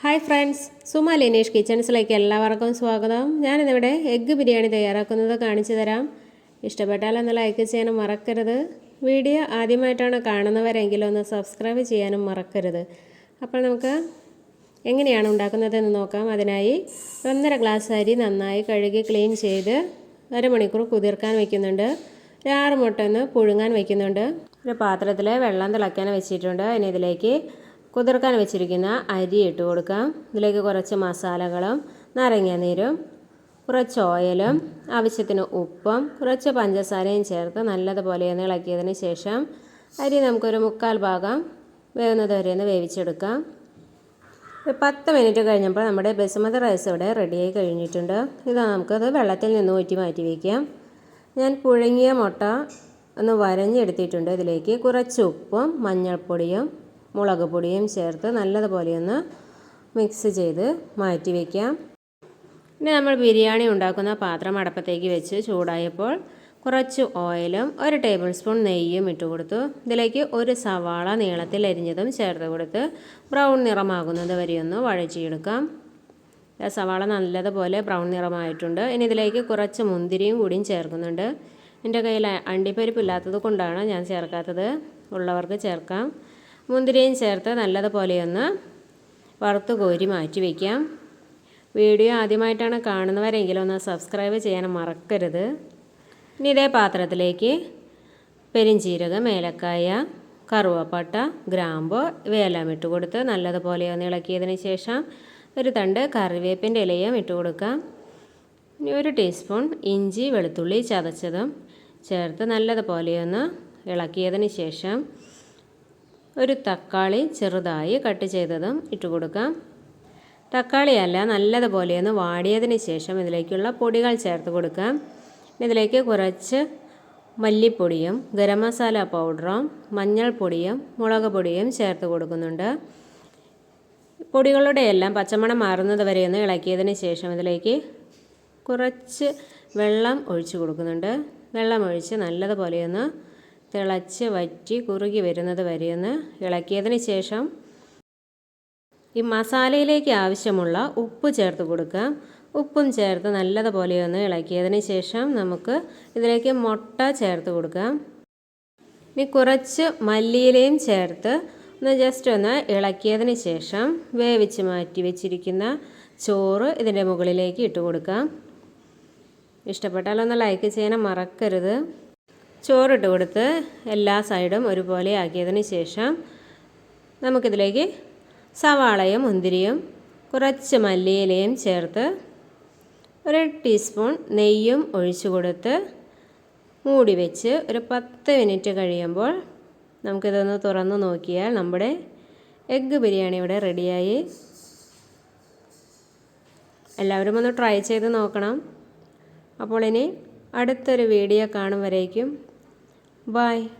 Hi friends Suma Linesh കിച്ചൺസിലേക്ക് എല്ലാവർക്കും സ്വാഗതം. ഞാനിന്നിവിടെ എഗ്ഗ് ബിരിയാണി തയ്യാറാക്കുന്നത് കാണിച്ചു തരാം. ഇഷ്ടപ്പെട്ടാൽ ഒന്ന് ലൈക്ക് ചെയ്യാനും മറക്കരുത്. വീഡിയോ ആദ്യമായിട്ടാണ് കാണുന്നവരെങ്കിലും ഒന്ന് സബ്സ്ക്രൈബ് ചെയ്യാനും മറക്കരുത്. അപ്പോൾ നമുക്ക് എങ്ങനെയാണ് ഉണ്ടാക്കുന്നതെന്ന് നോക്കാം. അതിനായി ഒന്നര ഗ്ലാസ് അരി നന്നായി കഴുകി ക്ലീൻ ചെയ്ത് അരമണിക്കൂർ കുതിർക്കാൻ വയ്ക്കുന്നുണ്ട് ഒരു ആറ് മുട്ട ഒന്ന് പുഴുങ്ങാൻ വയ്ക്കുന്നുണ്ട് ഒരു പാത്രത്തിൽ വെള്ളം തിളയ്ക്കാൻ വെച്ചിട്ടുണ്ട്. ഇനി ഇതിലേക്ക് കുതിർക്കാൻ വെച്ചിരിക്കുന്ന അരി ഇട്ട് കൊടുക്കാം. ഇതിലേക്ക് കുറച്ച് മസാലകളും നാരങ്ങാനീരും കുറച്ച് ഓയിലും ആവശ്യത്തിന് ഉപ്പും കുറച്ച് പഞ്ചസാരയും ചേർത്ത് നല്ലതുപോലെ ഒന്ന് ഇളക്കിയതിന് ശേഷം അരി നമുക്കൊരു മുക്കാൽ ഭാഗം വേവുന്നത് വരെ ഒന്ന് വേവിച്ചെടുക്കാം. പത്ത് മിനിറ്റ് കഴിഞ്ഞപ്പോൾ നമ്മുടെ ബസുമതി റൈസ് ഇവിടെ റെഡിയായി കഴിഞ്ഞിട്ടുണ്ട്. ഇത് നമുക്കത് വെള്ളത്തിൽ നിന്ന് ഊറ്റി മാറ്റി വയ്ക്കാം. ഞാൻ പുഴുങ്ങിയ മുട്ട ഒന്ന് വരഞ്ഞെടുത്തിട്ടുണ്ട് ഇതിലേക്ക്. കുറച്ച് ഉപ്പും മഞ്ഞൾപ്പൊടിയും മുളക് പൊടിയും ചേർത്ത് നല്ലതുപോലെ ഒന്ന് മിക്സ് ചെയ്ത് മാറ്റി വയ്ക്കാം ഇനി നമ്മൾ ബിരിയാണി ഉണ്ടാക്കുന്ന പാത്രം അടപ്പത്തേക്ക് വെച്ച് ചൂടായപ്പോൾ കുറച്ച് ഓയിലും ഒരു ടേബിൾ സ്പൂൺ നെയ്യും ഇട്ട് കൊടുത്തു. ഇതിലേക്ക് ഒരു സവാള നീളത്തിൽ അരിഞ്ഞതും ചേർത്ത് കൊടുത്ത് ബ്രൗൺ നിറമാകുന്നത് വരെ ഒന്ന് വഴച്ചിയെടുക്കാം സവാള നല്ലതുപോലെ ബ്രൗൺ നിറമായിട്ടുണ്ട്. ഇനി ഇതിലേക്ക് കുറച്ച് മുന്തിരിയും കൂടിയും ചേർക്കുന്നുണ്ട്. എന്റെ കയ്യിൽ അണ്ടിപ്പരിപ്പ് ഇല്ലാത്തത് കൊണ്ടാണ് ഞാൻ ചേർക്കാത്തത്. ഉള്ളവർക്ക് ചേർക്കാം. മുന്തിരിയും ചേർത്ത് നല്ലതുപോലെ ഒന്ന് വറുത്ത് കോരി മാറ്റി വയ്ക്കാം. വീഡിയോ ആദ്യമായിട്ടാണ് കാണുന്നവരെങ്കിലും ഒന്ന് സബ്സ്ക്രൈബ് ചെയ്യാൻ മറക്കരുത്. ഇനി ഇതേ പാത്രത്തിലേക്ക് പെരിഞ്ചീരകം ഏലക്കായ കറുവപ്പട്ട ഗ്രാമ്പ് ഇവയെല്ലാം ഇട്ട് കൊടുത്ത് നല്ലതുപോലെ ഒന്ന് ഇളക്കിയതിന് ശേഷം ഒരു തണ്ട് കറിവേപ്പിന്റെ ഇലയും ഇട്ട് കൊടുക്കാം. ഇനി ഒരു ടീസ്പൂൺ ഇഞ്ചി വെളുത്തുള്ളി ചതച്ചതും ചേർത്ത് നല്ലതുപോലെ ഒന്ന് ഇളക്കിയതിന് ശേഷം ഒരു തക്കാളി ചെറുതായി കട്ട് ചെയ്തതും ഇട്ട് കൊടുക്കാം. തക്കാളിയല്ല നല്ലതുപോലെ ഒന്ന് വാടിയതിന് ശേഷം ഇതിലേക്കുള്ള പൊടികൾ ചേർത്ത് കൊടുക്കാം. ഇതിലേക്ക് കുറച്ച് മല്ലിപ്പൊടിയും ഗരം മസാല പൗഡറും മഞ്ഞൾപ്പൊടിയും മുളക് പൊടിയും ചേർത്ത് കൊടുക്കുന്നുണ്ട്. പൊടികളുടെ എല്ലാം പച്ചമണം മാറുന്നത് വരെ ഒന്ന് ഇളക്കിയതിന് ശേഷം ഇതിലേക്ക് കുറച്ച് വെള്ളം ഒഴിച്ച് കൊടുക്കുന്നുണ്ട്. വെള്ളം ഒഴിച്ച് നല്ലതുപോലെ ഒന്ന് തിളച്ച് വറ്റി കുറുകി വരുന്നത് വരെ ഒന്ന് ഇളക്കിയതിന് ശേഷം ഈ മസാലയിലേക്ക് ആവശ്യമുള്ള ഉപ്പ് ചേർത്ത് കൊടുക്കുക. ഉപ്പും ചേർത്ത് നല്ലതുപോലെ ഒന്ന് ഇളക്കിയതിന് ശേഷം നമുക്ക് ഇതിലേക്ക് മുട്ട ചേർത്ത് കൊടുക്കാം ഇനി കുറച്ച് മല്ലിയിലയും ചേർത്ത് ഒന്ന് ജസ്റ്റ് ഒന്ന് ഇളക്കിയതിന് ശേഷം വേവിച്ച് മാറ്റി വെച്ചിരിക്കുന്ന ചോറ് ഇതിന്റെ മുകളിലേക്ക് ഇട്ട് കൊടുക്കാം ഇഷ്ടപ്പെട്ടാലൊന്ന് ലൈക്ക് ചെയ്യാൻ മറക്കരുത്. ചോറിട്ട് കൊടുത്ത് എല്ലാ സൈഡും ഒരുപോലെ ആക്കിയതിന് ശേഷം നമുക്കിതിലേക്ക് സവാളയും മുന്തിരിയും കുറച്ച് മല്ലിയിലയും ചേർത്ത് ഒരു ടീസ്പൂൺ നെയ്യും ഒഴിച്ചു കൊടുത്ത് മൂടി വെച്ച് ഒരു പത്ത് മിനിറ്റ് കഴിയുമ്പോൾ നമുക്കിതൊന്ന് തുറന്ന് നോക്കിയാൽ നമ്മുടെ എഗ്ഗ് ബിരിയാണി ഇവിടെ റെഡിയായി. എല്ലാവരും ഒന്ന് ട്രൈ ചെയ്ത് നോക്കണം. അപ്പോൾ ഇനി അടുത്തൊരു വീഡിയോ കാണും വരേക്കും. Bye.